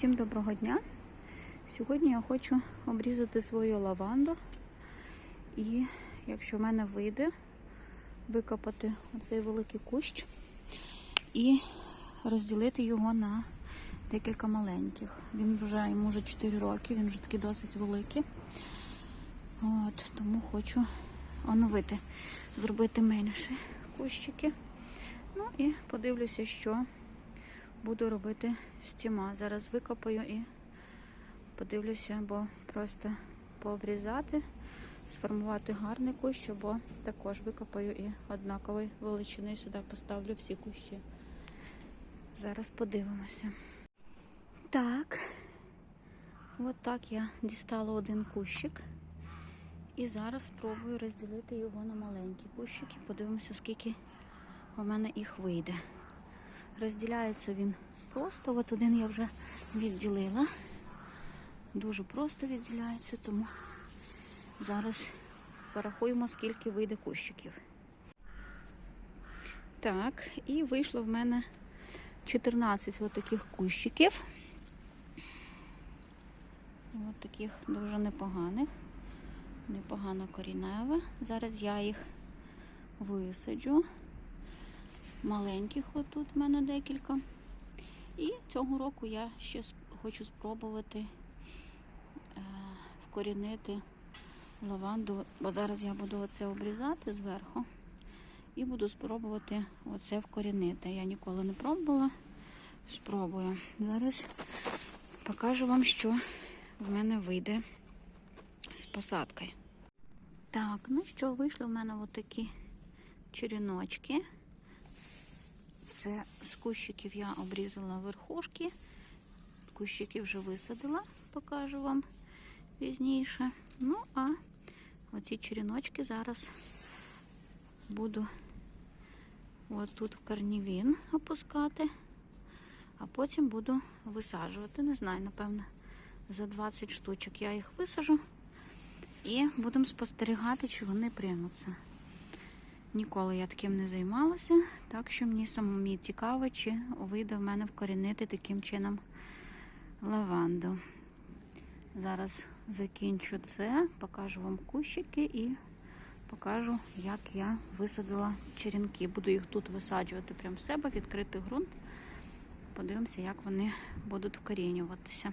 Всім доброго дня! Сьогодні я хочу обрізати свою лаванду і, якщо в мене вийде, викопати оцей великий кущ і розділити його на декілька маленьких. Він вже йому вже 4 роки, він вже такий досить великий. От, тому хочу оновити, зробити менше кущики. Ну і подивлюся, що буду робити з тіма. Зараз викопаю і подивлюся, бо просто пообрізати, сформувати гарний кущ, бо також викопаю і однакової величини сюди поставлю всі кущі. Зараз подивимося. Так, от так я дістала один кущик. І зараз спробую розділити його на маленькі кущики. Подивимося, скільки у мене їх вийде. Розділяється він просто. От один я вже відділила. Дуже просто відділяється, тому зараз порахуємо, скільки вийде кущиків. Так, і вийшло в мене 14 от таких кущиків. От таких дуже непоганих. Непогано коріневе. Зараз я їх висаджу. Маленьких отут в мене декілька. І цього року я ще хочу спробувати е, вкорінити лаванду, бо зараз я буду оце обрізати зверху і буду спробувати оце вкорінити. Я ніколи не пробувала. Спробую. Зараз покажу вам, що в мене вийде з посадкою. Так, ну що, вийшли в мене отакі черіночки. Це з кущиків я обрізала верхушки. Кущики вже висадила, покажу вам пізніше. Ну, а оці черіночки зараз буду отут в корнівін опускати, а потім буду висаджувати. Не знаю, напевно, за 20 штучок я їх висажу. І будемо спостерігати, чи вони приймуться. Ніколи я таким не займалася, так що мені самому цікаво, чи вийде в мене вкорінити таким чином лаванду. Зараз закінчу це, покажу вам кущики і покажу, як я висадила черенки. Буду їх тут висаджувати прямо в себе, відкритий ґрунт. Подивимося, як вони будуть вкорінюватися.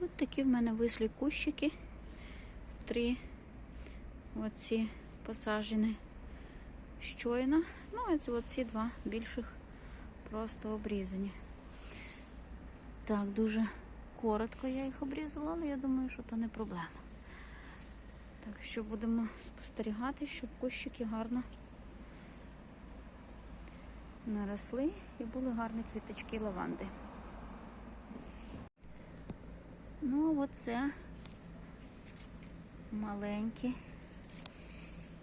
Ось такі в мене вийшли кущики. Три оці посаджені щойно. Ну, а оці два більших просто обрізані. Так, дуже коротко я їх обрізала, але я думаю, що то не проблема. Так що будемо спостерігати, щоб кущики гарно наросли і були гарні квіточки лаванди. Ну, оце маленькі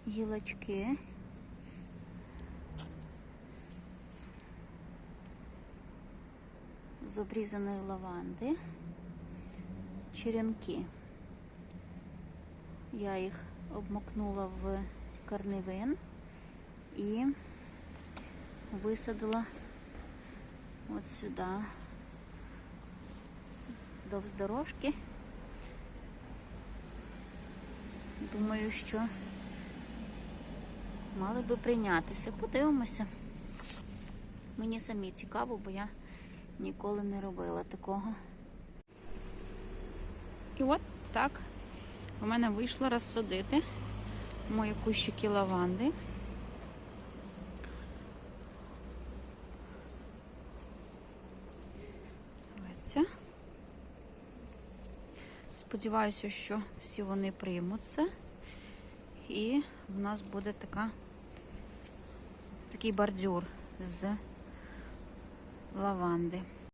гілочки. З обрізаної лаванди, черенки. Я їх обмокнула в корневин і висадила от сюди довз дорожки. Думаю, що мали би прийнятися. Подивимося. Мені самі цікаво, бо я ніколи не робила такого. І от так у мене вийшло розсадити мої кущики лаванди. Ось. Сподіваюся, що всі вони приймуться. І в нас буде така, такий бордюр з лаванди.